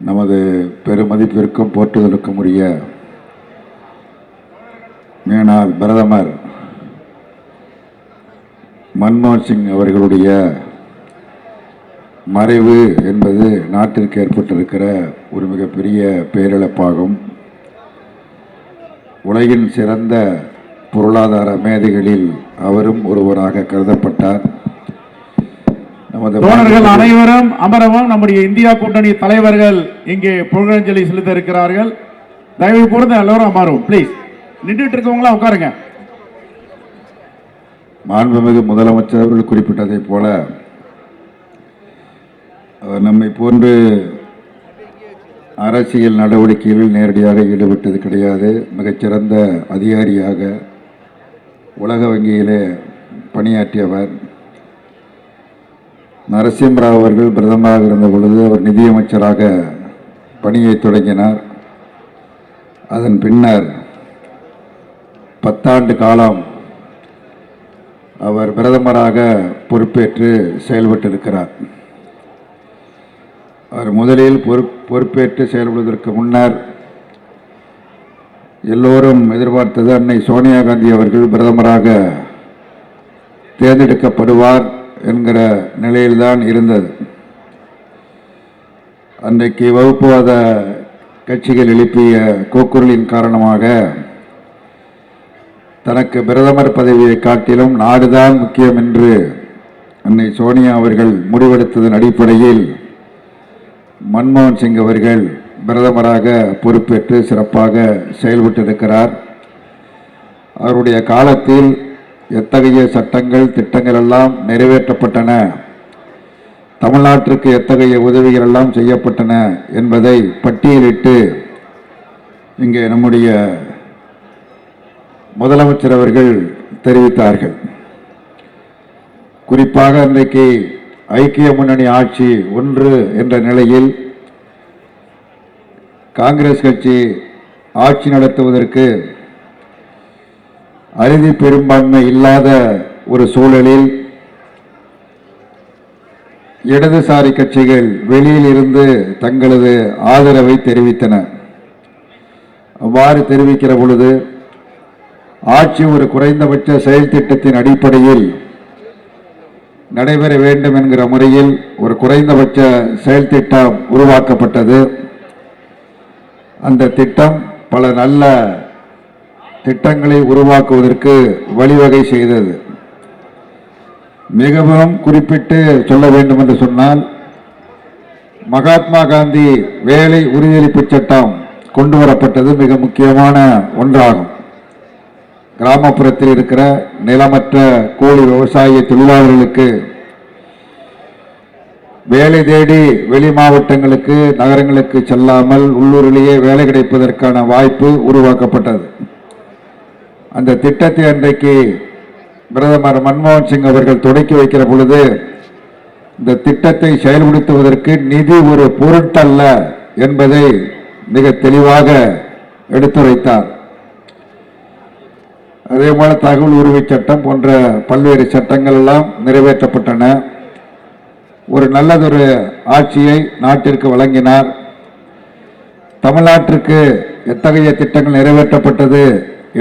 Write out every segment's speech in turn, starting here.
நமது பெருமதிப்பிற்கும் போற்றுதலுக்கும் உரிய மேனால் பிரதமர் மன்மோகன் சிங் அவர்களுடைய மறைவு என்பது நாட்டிற்கு ஏற்பட்டிருக்கிற ஒரு மிகப்பெரிய பேரிழப்பாகும். உலகின் சிறந்த பொருளாதார மேதைகளில் அவரும் ஒருவராக கருதப்பட்டார். தோழர்கள் அனைவரும் அமரவும் நம்முடைய இந்தியா கூட்டணி தலைவர்கள் இங்கே புகழஞ்சலி செலுத்த இருக்கிறார்கள் தயவு கூர்ந்து எல்லோரும் அமரும் ப்ளீஸ் நின்றுட்டு இருக்கவங்களா உட்காருங்க. மாண்புமிகு முதலமைச்சர் அவர்கள் குறிப்பிட்டதைப் போல நம்மை போன்று அரசியல் நடவடிக்கைகளில் நேரடியாக ஈடுபட்டது கிடையாது. மிகச்சிறந்த அதிகாரியாக உலக வங்கியிலே பணியாற்றியவர் நரசிம்மராவ் அவர்கள் பிரதமராக இருந்த பொழுது அவர் நிதியமைச்சராக பணியை தொடங்கினார். அதன் பின்னர் பத்தாண்டு காலம் அவர் பிரதமராக பொறுப்பேற்று செயல்பட்டிருக்கிறார். அவர் முதலில் பொறுப் பொறுப்பேற்று செயல்படுவதற்கு முன்னர் எல்லோரும் எதிர்பார்த்தது அன்னை சோனியா காந்தி அவர்கள் பிரதமராக தேர்ந்தெடுக்கப்படுவார் என்கிற நிலையில்தான் இருந்தது. அன்றைக்கு வகுப்புவாத கட்சிகள் எழுப்பிய கோக்குரலின் காரணமாக தனக்கு பிரதமர் பதவியை காட்டிலும் நாடுதான் முக்கியம் என்று அன்னை சோனியா அவர்கள் முடிவெடுத்ததன் அடிப்படையில் மன்மோகன் சிங் அவர்கள் பிரதமராக பொறுப்பேற்று சிறப்பாக செயல்பட்டிருக்கிறார். அவருடைய காலத்தில் எத்தகைய சட்டங்கள் திட்டங்கள் எல்லாம் நிறைவேற்றப்பட்டன? தமிழ்நாட்டிற்கு எத்தகைய உதவிகள் எல்லாம் செய்யப்பட்டன என்பதை பட்டியலிட்டு இங்கே நம்முடைய முதலமைச்சர் அவர்கள் தெரிவித்தார்கள். குறிப்பாக இன்றைக்கு ஐக்கிய முன்னணி ஆட்சி ஒன்று என்ற நிலையில் காங்கிரஸ் கட்சி ஆட்சி நடத்துவதற்கு அறுதி பெரும்பான்மை இல்லாத ஒரு சூழலில் இடதுசாரி கட்சிகள் வெளியில் இருந்து தங்களது ஆதரவை தெரிவித்தன. அவ்வாறு தெரிவிக்கிற பொழுது ஆட்சி ஒரு குறைந்தபட்ச செயல் திட்டத்தின் அடிப்படையில் நடைபெற வேண்டும் என்கிற முறையில் ஒரு குறைந்தபட்ச செயல் திட்டம் உருவாக்கப்பட்டது. அந்த திட்டம் பல நல்ல திட்டங்களை உருவாக்குவதற்கு வழிவகை செய்தது. மிகவும் குறிப்பிட்டு சொல்ல வேண்டும் என்று சொன்னால் மகாத்மா காந்தி வேலை உறுதியளிப்பு சட்டம் கொண்டு வரப்பட்டது மிக முக்கியமான ஒன்றாகும். கிராமப்புறத்தில் இருக்கிற நிலமற்ற கூலி விவசாய தொழிலாளர்களுக்கு வேலை தேடி வெளி மாவட்டங்களுக்கு நகரங்களுக்கு செல்லாமல் உள்ளூரிலேயே வேலை கிடைப்பதற்கான வாய்ப்பு உருவாக்கப்பட்டது. அந்த திட்டத்தை அன்றைக்கு பிரதமர் மன்மோகன் சிங் அவர்கள் தொடக்கி வைக்கிற பொழுது இந்த திட்டத்தை செயல்படுத்துவதற்கு நிதி ஒரு பொருட்டல்ல என்பதை மிக தெளிவாக எடுத்துரைத்தார். அதே போல தகவல் உரிமை சட்டம் போன்ற பல்வேறு சட்டங்கள் எல்லாம் நிறைவேற்றப்பட்டன. ஒரு நல்லதொரு ஆட்சியை நாட்டிற்கு வழங்கினார். தமிழ்நாட்டிற்கு எத்தகைய திட்டங்கள் நிறைவேற்றப்பட்டது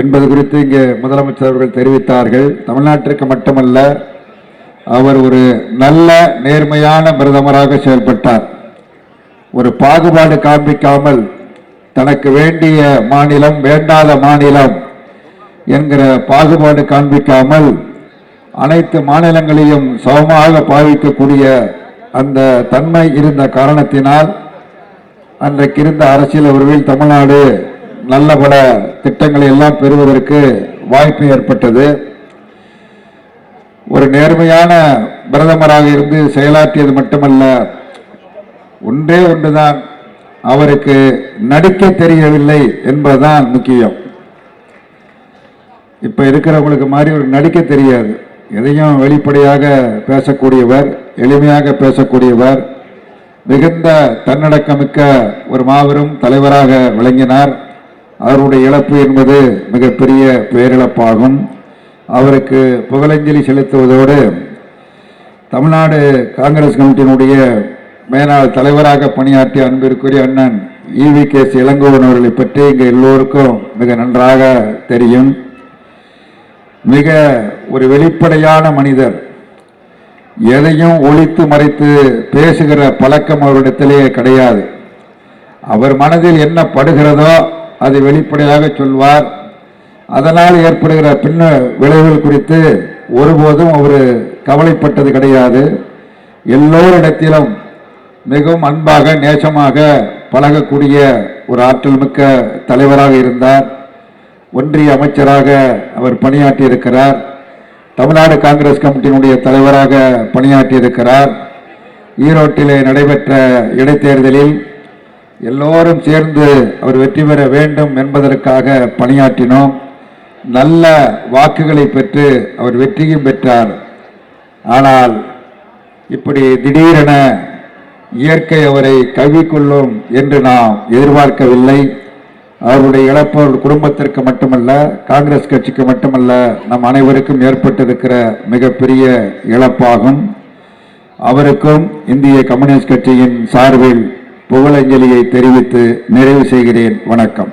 என்பது குறித்து இங்கே முதலமைச்சர் அவர்கள் தெரிவித்தார்கள். தமிழ்நாட்டிற்கு மட்டுமல்ல அவர் ஒரு நல்ல நேர்மையான பிரதமராக செயல்பட்டார். ஒரு பாகுபாடு காண்பிக்காமல் தனக்கு வேண்டிய மாநிலம் வேண்டாத மாநிலம் என்கிற பாகுபாடு காண்பிக்காமல் அனைத்து மாநிலங்களையும் சமமாக பாவிக்கக்கூடிய அந்த தன்மை இருந்த காரணத்தினால் அன்றைக்கு இருந்த அரசியல் உறவில் தமிழ்நாடு நல்ல பல திட்டங்களை எல்லாம் பெறுவதற்கு வாய்ப்பு ஏற்பட்டது. ஒரு நேர்மையான பிரதமராக இருந்து செயலாற்றியது மட்டுமல்ல ஒன்றே ஒன்றுதான் அவருக்கு நடிக்க தெரியவில்லை என்பதுதான் முக்கியம். இப்ப இருக்கிறவங்களுக்கு மாதிரி ஒரு நடிக்க தெரியாது. எதையும் வெளிப்படையாக பேசக்கூடியவர் எளிமையாக பேசக்கூடியவர் மிகுந்த தன்னடக்கமிக்க ஒரு மாபெரும் தலைவராக விளங்கினார். அவருடைய இழப்பு என்பது மிகப்பெரிய பேரிழப்பாகும். அவருக்கு புகழஞ்சலி செலுத்துவதோடு தமிழ்நாடு காங்கிரஸ் கமிட்டியினுடைய மேலாள் தலைவராக பணியாற்றிய அன்பிற்குரிய அண்ணன் ஈவி கே. இளங்கோவன் அவர்களை பற்றி இங்கே எல்லோருக்கும் மிக நன்றாக தெரியும். மிக ஒரு வெளிப்படையான மனிதர். எதையும் ஒழித்து மறைத்து பேசுகிற பழக்கம் அவரிடத்திலேயே கிடையாது. அவர் மனதில் என்ன படுகிறதோ அதை வெளிப்படையாக சொல்வார். அதனால் ஏற்படுகிற பின்ன விளைவுகள் குறித்து ஒருபோதும் அவர் கவலைப்பட்டது கிடையாது. எல்லோரிடத்திலும் மிகவும் அன்பாக நேசமாக பழகக்கூடிய ஒரு ஆற்றல் மிக்க தலைவராக இருந்தார். ஒன்றிய அமைச்சராக அவர் பணியாற்றி இருக்கிறார் தமிழ்நாடு காங்கிரஸ் கமிட்டியினுடைய தலைவராக பணியாற்றியிருக்கிறார். ஈரோட்டிலே நடைபெற்ற இடைத்தேர்தலில் எல்லோரும் சேர்ந்து அவர் வெற்றி பெற வேண்டும் என்பதற்காக பணியாற்றினோம். நல்ல வாக்குகளை பெற்று அவர் வெற்றியும் பெற்றார். ஆனால் இப்படி திடீரென இயற்கை அவரை கவிக்கொள்ளும் என்று நாம் எதிர்பார்க்கவில்லை. அவருடைய இழப்பு குடும்பத்திற்கு மட்டுமல்ல காங்கிரஸ் கட்சிக்கு மட்டுமல்ல நம் அனைவருக்கும் ஏற்பட்டிருக்கிற மிகப்பெரிய இழப்பாகும். அவருக்கும் இந்திய கம்யூனிஸ்ட் கட்சியின் சார்பில் புகழஞ்சலியை தெரிவித்து நிறைவு செய்கிறேன். வணக்கம்.